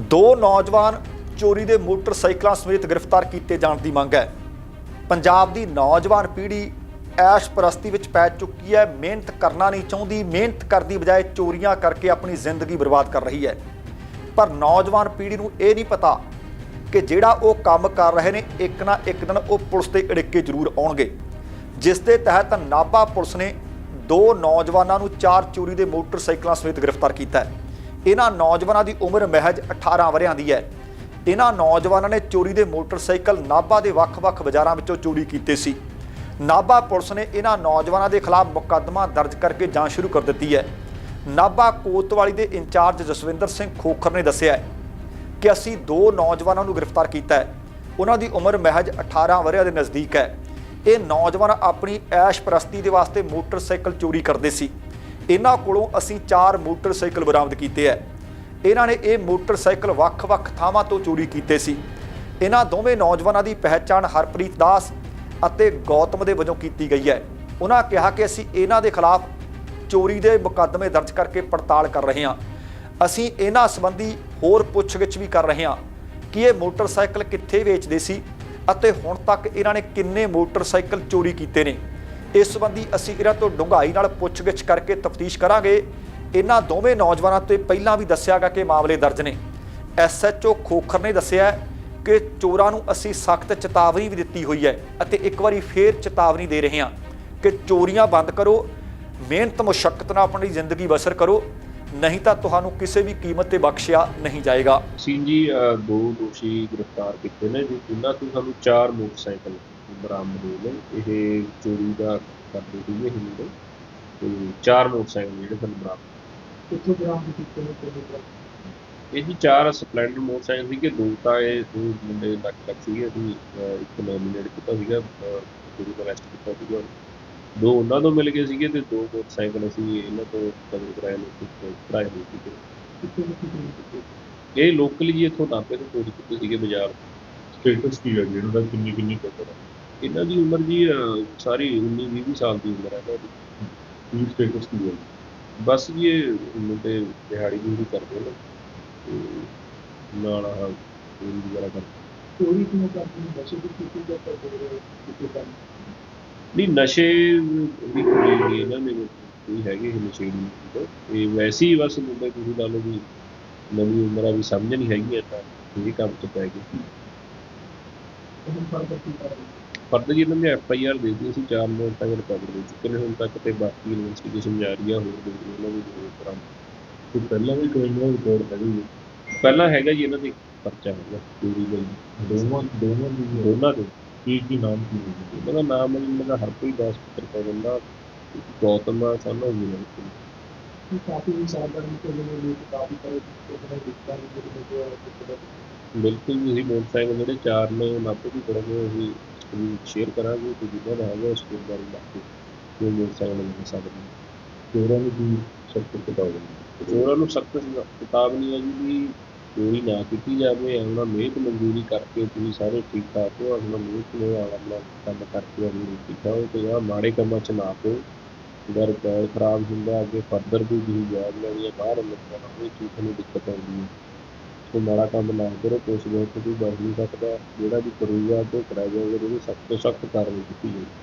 ਦੋ ਨੌਜਵਾਨ ਚੋਰੀ ਦੇ ਮੋਟਰਸਾਈਕਲਾਂ ਸਮੇਤ ਗ੍ਰਿਫਤਾਰ ਕੀਤੇ ਜਾਣ ਦੀ ਮੰਗ ਹੈ। ਪੰਜਾਬ ਦੀ ਨੌਜਵਾਨ ਪੀੜ੍ਹੀ ਐਸ਼ ਪ੍ਰਸਤੀ ਵਿੱਚ ਪੈ ਚੁੱਕੀ ਹੈ। ਮਿਹਨਤ ਕਰਨਾ ਨਹੀਂ ਚਾਹੁੰਦੀ। ਮਿਹਨਤ ਕਰਦੀ ਬਜਾਏ ਚੋਰੀਆਂ ਕਰਕੇ ਆਪਣੀ ਜ਼ਿੰਦਗੀ ਬਰਬਾਦ ਕਰ ਰਹੀ ਹੈ। ਪਰ ਨੌਜਵਾਨ ਪੀੜ੍ਹੀ ਨੂੰ ਇਹ ਨਹੀਂ ਪਤਾ ਕਿ ਜਿਹੜਾ ਉਹ ਕੰਮ ਕਰ ਰਹੇ ਨੇ, ਇੱਕ ਨਾ ਇੱਕ ਦਿਨ ਉਹ ਪੁਲਿਸ ਦੇ ਅੜਿੱਕੇ ਜ਼ਰੂਰ ਆਉਣਗੇ। ਜਿਸ ਦੇ ਤਹਿਤ ਨਾਭਾ ਪੁਲਿਸ ਨੇ ਦੋ ਨੌਜਵਾਨਾਂ ਨੂੰ ਚਾਰ ਚੋਰੀ ਦੇ ਮੋਟਰਸਾਈਕਲਾਂ ਸਮੇਤ ਗ੍ਰਿਫਤਾਰ ਕੀਤਾ ਹੈ। ਇਹਨਾਂ ਨੌਜਵਾਨਾਂ ਦੀ ਉਮਰ ਮਹਿਜ 18 ਵਰ੍ਹਿਆਂ ਦੀ ਹੈ। ਇਹਨਾਂ ਨੌਜਵਾਨਾਂ ਨੇ ਚੋਰੀ ਦੇ ਮੋਟਰਸਾਈਕਲ ਨਾਭਾ ਦੇ ਵੱਖ-ਵੱਖ ਬਾਜ਼ਾਰਾਂ ਵਿੱਚੋਂ ਚੋਰੀ ਕੀਤੇ ਸੀ। ਨਾਭਾ ਪੁਲਿਸ ਨੇ ਇਹਨਾਂ ਨੌਜਵਾਨਾਂ ਦੇ ਖਿਲਾਫ ਮੁਕੱਦਮਾ ਦਰਜ ਕਰਕੇ ਜਾਂਚ ਸ਼ੁਰੂ ਕਰ ਦਿੱਤੀ ਹੈ। ਨਾਭਾ ਕੋਤਵਾਲੀ ਦੇ ਇੰਚਾਰਜ ਜਸਵਿੰਦਰ ਸਿੰਘ ਖੋਖਰ ਨੇ ਦੱਸਿਆ ਹੈ ਕਿ ਅਸੀਂ ਦੋ ਨੌਜਵਾਨਾਂ ਨੂੰ ਗ੍ਰਿਫਤਾਰ ਕੀਤਾ ਹੈ। ਉਹਨਾਂ ਦੀ ਉਮਰ ਮਹਿਜ 18 ਵਰ੍ਹਿਆਂ ਦੇ ਨਜ਼ਦੀਕ ਹੈ। ਇਹ ਨੌਜਵਾਨ ਆਪਣੀ ਐਸ਼ ਪ੍ਰਸਤੀ ਦੇ ਵਾਸਤੇ ਮੋਟਰਸਾਈਕਲ ਚੋਰੀ ਕਰਦੇ ਸੀ। ਇਹਨਾਂ ਕੋਲੋਂ ਅਸੀਂ ਚਾਰ ਮੋਟਰਸਾਈਕਲ ਬਰਾਮਦ ਕੀਤੇ ਹੈ ਇਹਨਾਂ ਨੇ ਇਹ ਮੋਟਰਸਾਈਕਲ ਵੱਖ-ਵੱਖ ਥਾਵਾਂ ਤੋਂ ਚੋਰੀ ਕੀਤੇ ਸੀ। ਇਹਨਾਂ ਦੋਵੇਂ ਨੌਜਵਾਨਾਂ ਦੀ ਪਹਿਚਾਣ ਹਰਪ੍ਰੀਤ ਦਾਸ ਅਤੇ ਗੌਤਮ ਦੇ ਵਜੋਂ ਕੀਤੀ ਗਈ ਹੈ ਉਹਨਾਂ ਕਿਹਾ ਕਿ ਅਸੀਂ ਇਹਨਾਂ ਦੇ ਖਿਲਾਫ ਚੋਰੀ ਦੇ ਮੁਕੱਦਮੇ ਦਰਜ ਕਰਕੇ ਪੜਤਾਲ ਕਰ ਰਹੇ ਹਾਂ। ਅਸੀਂ ਇਹਨਾਂ ਸੰਬੰਧੀ ਹੋਰ ਪੁੱਛਗਿੱਛ ਵੀ ਕਰ ਰਹੇ ਹਾਂ ਕਿ ਇਹ ਮੋਟਰਸਾਈਕਲ ਕਿੱਥੇ ਵੇਚਦੇ ਸੀ ਅਤੇ ਹੁਣ ਤੱਕ ਇਹਨਾਂ ਨੇ ਕਿੰਨੇ ਮੋਟਰਸਾਈਕਲ ਚੋਰੀ ਕੀਤੇ ਨੇ। ਇਸ ਸੰਬੰਧੀ ਅਸੀਂ ਇਹਨਾਂ ਤੋਂ ਡੂੰਘਾਈ ਨਾਲ ਪੁੱਛਗਿੱਛ ਕਰਕੇ ਤਫਤੀਸ਼ ਕਰਾਂਗੇ। ਇਹਨਾਂ ਦੋਵੇਂ ਨੌਜਵਾਨਾਂ ਤੇ ਪਹਿਲਾਂ ਵੀ ਦੱਸਿਆਗਾ ਕਿ ਮਾਮਲੇ ਦਰਜ ਨੇ। ਐਸਐਚਓ ਖੋਖਰ ਨੇ ਦੱਸਿਆ ਕਿ ਚੋਰਾਂ ਨੂੰ ਅਸੀਂ ਸਖਤ ਚੇਤਾਵਨੀ ਵੀ ਦਿੱਤੀ ਹੋਈ ਹੈ ਅਤੇ ਇੱਕ ਵਾਰੀ ਫੇਰ ਚੇਤਾਵਨੀ ਦੇ ਰਹੇ ਹਾਂ ਕਿ ਚੋਰੀਆਂ ਬੰਦ ਕਰੋ, ਮਿਹਨਤ ਮੁਸ਼ੱਕਤ ਨਾਲ ਆਪਣੀ ਜ਼ਿੰਦਗੀ ਬਸਰ ਕਰੋ, ਨਹੀਂ ਤਾਂ ਤੁਹਾਨੂੰ ਕਿਸੇ ਵੀ ਕੀਮਤ ਤੇ ਬਖਸ਼ਿਆ ਨਹੀਂ ਜਾਏਗਾ। ਸਿੰਘ ਜੀ ਦੋ ਦੋਸ਼ੀ ਗ੍ਰਿਫਤਾਰ ਕੀਤੇ ਨੇ ਜੀ। ਇਹਨਾਂ ਤੋਂ ਸਾਨੂੰ ਚਾਰ ਮੋਟਰਸਾਈਕਲ ਬਰਾਮਦ ਹੋਏ ਨੇ ਇਹ ਚੋਰੀ ਦਾ ਕਰਦੇ ਸੀਗੇ ਇਹ ਮੁੰਡੇ। ਤੇ ਚਾਰ ਮੋਟਰਸਾਈਕਲ ਜਿਹੜੇ ਸਾਨੂੰ ਬਰਾਮਦ। ਕਿੱਥੋਂ ਬਰਾਮਦ ਕੀਤੇ ਨੇ ਕਿਹੜੇ ਤਰ੍ਹਾਂ ਇਹ ਜੀ ਚਾਰ ਸਪਲੈਂਡਰ ਮੋਟਰਸਾਈਕਲ ਸੀਗੇ। ਦੋ ਤਾਂ ਇਹ ਦੋ ਮੁੰਡੇ ਲੱਗ ਲੱਗ ਸੀਗੇ। ਅਸੀਂ ਇੱਕ ਨੋਮੀਨੇਟ ਕੀਤਾ ਸੀਗਾ ਜਿਹੜੀ ਦਾ ਅਰੈਸਟ ਕੀਤਾ ਸੀਗਾ। ਦੋ ਉਹਨਾਂ ਤੋਂ ਮਿਲ ਗਏ ਸੀਗੇ ਤੇ ਦੋ ਮੋਟਰਸਾਈਕਲ ਅਸੀਂ ਇਹਨਾਂ ਤੋਂ ਕਬਰ ਕਰਾਏ ਨੇ ਤੇ ਕਰਾਏ ਹੋਏ ਸੀਗੇ ਚੋਰੀ ਇਹ ਲੋਕਲੀ ਜੀ ਇੱਥੋਂ ਨਾਪੇ ਤੋਂ ਚੋਰੀ ਕੀਤੇ ਸੀਗੇ ਬਾਜ਼ਾਰ ਸਟੇਟਸ ਕੀ ਹੈ ਜੀ? ਇਹਨਾਂ ਦਾ ਕਿੰਨੀ ਕਿੰਨੀ ਕਦਰ ਹੈ? ਇਹਨਾਂ ਦੀ ਉਮਰ ਜੀ ਅਹ, ਸਾਰੀ 19 20 ਸਾਲ ਦੀ ਉਮਰ ਹੈ ਇਹਨਾਂ ਦੀ। ਕੀ ਸਟੇਟਸ ਕੀ ਹੈ? ਬਸ ਜੀ ਇਹ ਮੁੰਡੇ ਦਿਹਾੜੀ ਵੀ ਕਰਦੇ ਨੇ ਤੇ ਨਾਲ ਆਹ ਚੋਰੀ ਵਗੈਰਾ ਕਰਦੇ ਚੋਰੀ ਕਿਉਂ ਕਰਦੇ ਨੇ? ਨਸ਼ੇ ਦੀ ਕੀਤੀ ਜਾਂ ਕਰਦੇ ਰਹੇ ਕਿਤੇ ਕੰਮ ਨਹੀਂ ਨਸ਼ੇ ਦੀ ਕੋਈ ਨਹੀਂ ਇਹਨਾਂ ਦੇ ਵਿੱਚ ਕੋਈ ਹੈਗੇ ਇਹ ਨਸ਼ੇ ਦੀ ਇਹ ਵੈਸੇ ਹੀ ਬਸ ਮੁੰਡੇ ਤੁਸੀਂ ਲਾ ਲਓ ਵੀ ਨਵੀਂ ਉਮਰ ਵੀ ਸਮਝ ਨਹੀਂ ਹੈਗੀ ਤਾਂ ਇਹ ਕੰਮ ਚ ਪੈ ਗਏ। ਉਹਨੂੰ ਕੀ ਫਰਦ ਜੀ ਇਹਨਾਂ ਨੇ ਐਫ ਆਈ ਆਰ ਦੇ ਦਿੱਤੀ ਸੀ ਚਾਰ ਮਿੰਟ ਤੱਕ ਰਿਕਵਰ ਹੋ ਚੁੱਕੇ ਨੇ ਹੁਣ ਤੱਕ ਤੇ ਬਾਕੀ ਇਨਵੈਸਟੀਗੇਸ਼ਨ ਜਾਰੀ ਆ ਹੋਰ ਦੇ ਉਹਨਾਂ ਦੀ ਜ਼ਰੂਰ ਕਰਾਂਗੇ ਕੋਈ ਪਹਿਲਾਂ ਵੀ ਕ੍ਰਿਮੀਨਲ ਰਿਕਾਰਡ ਹੈਗੀ ਹੈ ਪਹਿਲਾਂ ਹੈਗਾ ਜੀ ਇਹਨਾਂ ਦੇ ਪਰਚਾ ਹੈਗਾ ਦਾ ਜੀ। ਦੋਵਾਂ ਦੋਵਾਂ ਦੀ ਦੋਨਾਂ ਦੇ। ਕੀ ਕੀ ਨਾਮ ਕੀ ਹੈ? ਇਹਨਾਂ ਦਾ ਨਾਮ ਹੈ ਇਹਨਾਂ ਦਾ ਹਰਪ੍ਰੀਤ ਦਾਸ ਪੁੱਤਰ ਪਵਨ ਗੌਤਮ ਆ ਸਾਨੂੰ ਮਿਲਣ ਕਿ ਕਾਫੀ ਸਾਵਧਾਨੀ ਤੋਂ ਜਿਹੜੇ ਲੋਕ ਕਾਫੀ ਉਹਨਾਂ ਦੇ ਦਿੱਤਾ ਨੇ ਜਿਹੜੇ ਬਿਲਕੁਲ ਜੀ ਮੋਟਰਸਾਈਕਲ ਜਿਹੜੇ ਚਾਰ ਨੇ ਨਾਪੇ ਵੀ ਕਰਾਂਗੇ ਅਸੀਂ ਸ਼ੇਅਰ ਕਰਾਂਗੇ ਤੇ ਜਿਹਨਾਂ ਦਾ ਹੈਗਾ ਉਸ ਬਾਰੇ ਲੱਗ ਕੇ ਉਹ ਮੋਟਰਸਾਈਕਲ ਮਿਲ ਸਕਦੇ ਚੋਰਾਂ ਨੂੰ ਵੀ ਸਖਤ ਕਿਤਾਬ ਹੈ ਚੋਰਾਂ ਨੂੰ ਸਖਤ ਕਿਤਾਬ ਨਹੀਂ ਹੈ ਜੀ ਵੀ ਚੋਰੀ ਨਾ ਕੀਤੀ ਜਾਵੇ, ਉਹਨਾਂ ਮਿਹਨਤ ਮਜ਼ਦੂਰੀ ਕਰਕੇ ਤੁਸੀਂ ਸਾਰੇ ਠੀਕ ਠਾਕ ਹੋ, ਆਪਣਾ ਮਿਹਨਤ ਨੇ ਆਪਣਾ ਕੰਮ ਕਰਕੇ ਆਪਣੀ ਰੋਟੀ ਖਾਓ ਤੇ ਆ ਮਾੜੇ ਕੰਮਾਂ 'ਚ ਨਾ ਪਓ। ਅਗਰ ਰਿਕਾਰਡ ਖਰਾਬ ਹੁੰਦਾ, ਅੱਗੇ ਫਰਦਰ ਵੀ ਤੁਸੀਂ ਜੌਬ ਲੈਣੀ ਹੈ, ਬਾਹਰ ਲੱਗਣਾ ਉਹ ਚੀਜ਼ ਤੁਹਾਨੂੰ ਦਿੱਕਤ ਆਉਂਦੀ ਹੈ। ਸੋ ਮਾੜਾ ਕੰਮ ਨਾ ਕਰੋ ਕੁਛ ਬਹੁਤ ਕੋਈ ਬਣ ਨਹੀਂ ਸਕਦਾ ਜਿਹੜਾ ਵੀ ਕਰੂਗਾ ਤੇ ਕਰਾਇਆ ਜਾਊਗਾ ਉਹਦੀ ਸਖਤ ਤੋਂ ਸਖਤ ਕਾਰਵਾਈ ਕੀਤੀ ਜਾਊਗੀ।